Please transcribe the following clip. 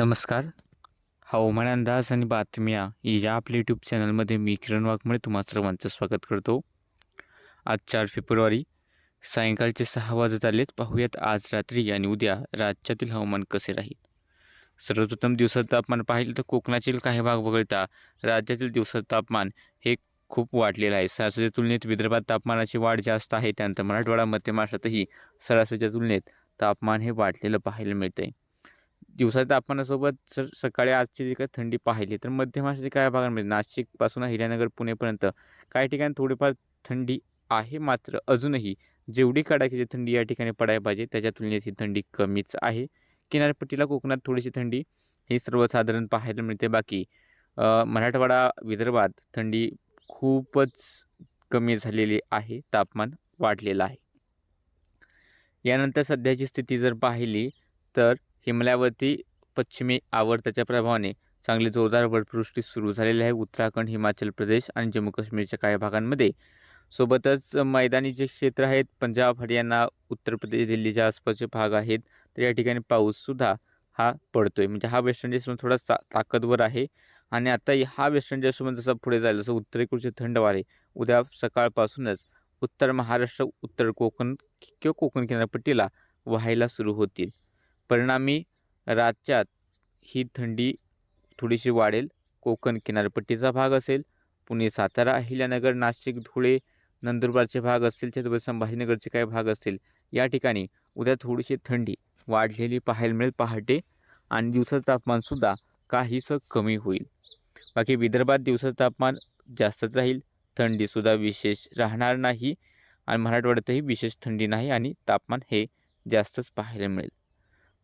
नमस्कार. हवामान अंदाज आणि बातम्या या आपल्या यूट्यूब चॅनलमध्ये मी किरण वाघमळे तुम्हा सर्वांचं स्वागत करतो. आज चार फेब्रुवारी सायंकाळचे सहा वाजत आलेत. पाहूयात आज रात्री आणि उद्या राज्यातील हवामान कसे राहील? सर्वप्रथम दिवसाचं तापमान पाहिलं तर कोकणातील काही भाग वगळता राज्यातील दिवसाचं तापमान हे खूप वाढलेलं आहे. सरासरीच्या तुलनेत विदर्भात तापमानाची वाढ जास्त आहे. त्यानंतर मराठवाडा मध्य महाराष्ट्रातही सरासरीच्या तुलनेत तापमान हे वाढलेलं पाहायला मिळतं आहे दिवसाच्या तापमानासोबत जर सकाळी आजची जी काही थंडी पाहिली तर मध्य महाराष्ट्राच्या काही भागांमध्ये नाशिकपासून हिरानगर पुणेपर्यंत काही ठिकाणी थोडीफार थंडी आहे मात्र अजूनही जेवढी कडाक्याची थंडी या ठिकाणी पडायला पाहिजे त्याच्या तुलनेत ही थंडी कमीच आहे. किनारपट्टीला कोकणात थोडीशी थंडी ही सर्वसाधारण पाहायला मिळते. बाकी मराठवाडा विदर्भात थंडी खूपच कमी झालेली आहे तापमान वाढलेलं आहे. यानंतर सध्याची स्थिती जर पाहिली तर हिमालयावरती पश्चिमी आवर्ताच्या प्रभावाने चांगली जोरदार बर्फवृष्टी सुरू झालेली आहे. उत्तराखंड हिमाचल प्रदेश आणि जम्मू काश्मीरच्या काही भागांमध्ये. सोबतच मैदानी जे क्षेत्र आहेत पंजाब हरियाणा उत्तर प्रदेश दिल्लीच्या आसपासचे भाग आहेत तर या ठिकाणी पाऊससुद्धा हा पडतो आहे म्हणजे हा वेस्टर्न डिस्टर्बन्स थोडा ता ताकदवर आहे. आणि आता हा वेस्टर्न डिस्टर्बन्स जसा पुढे जाईल जसं उत्तरेकडचे थंड वारे उद्या सकाळपासूनच उत्तर महाराष्ट्र उत्तर कोकण किंवा कोकण किनारपट्टीला व्हायला सुरू होतील. परिणामी राज्यात ही थंडी थोडीशी वाढेल. कोकण किनारपट्टीचा भाग असेल पुणे सातारा अहिल्यानगर नाशिक धुळे नंदुरबारचे भाग असतील छत्रपती संभाजीनगरचे काही भाग असतील या ठिकाणी उद्या थोडीशी थंडी वाढलेली पाहायला मिळेल पहाटे आणि दिवसाचं तापमानसुद्धा काहीसं कमी होईल. बाकी विदर्भात दिवसाचं तापमान जास्तच राहील थंडीसुद्धा विशेष राहणार नाही आणि मराठवाड्यातही विशेष थंडी नाही आणि तापमान हे जास्तच पाहायला मिळेल.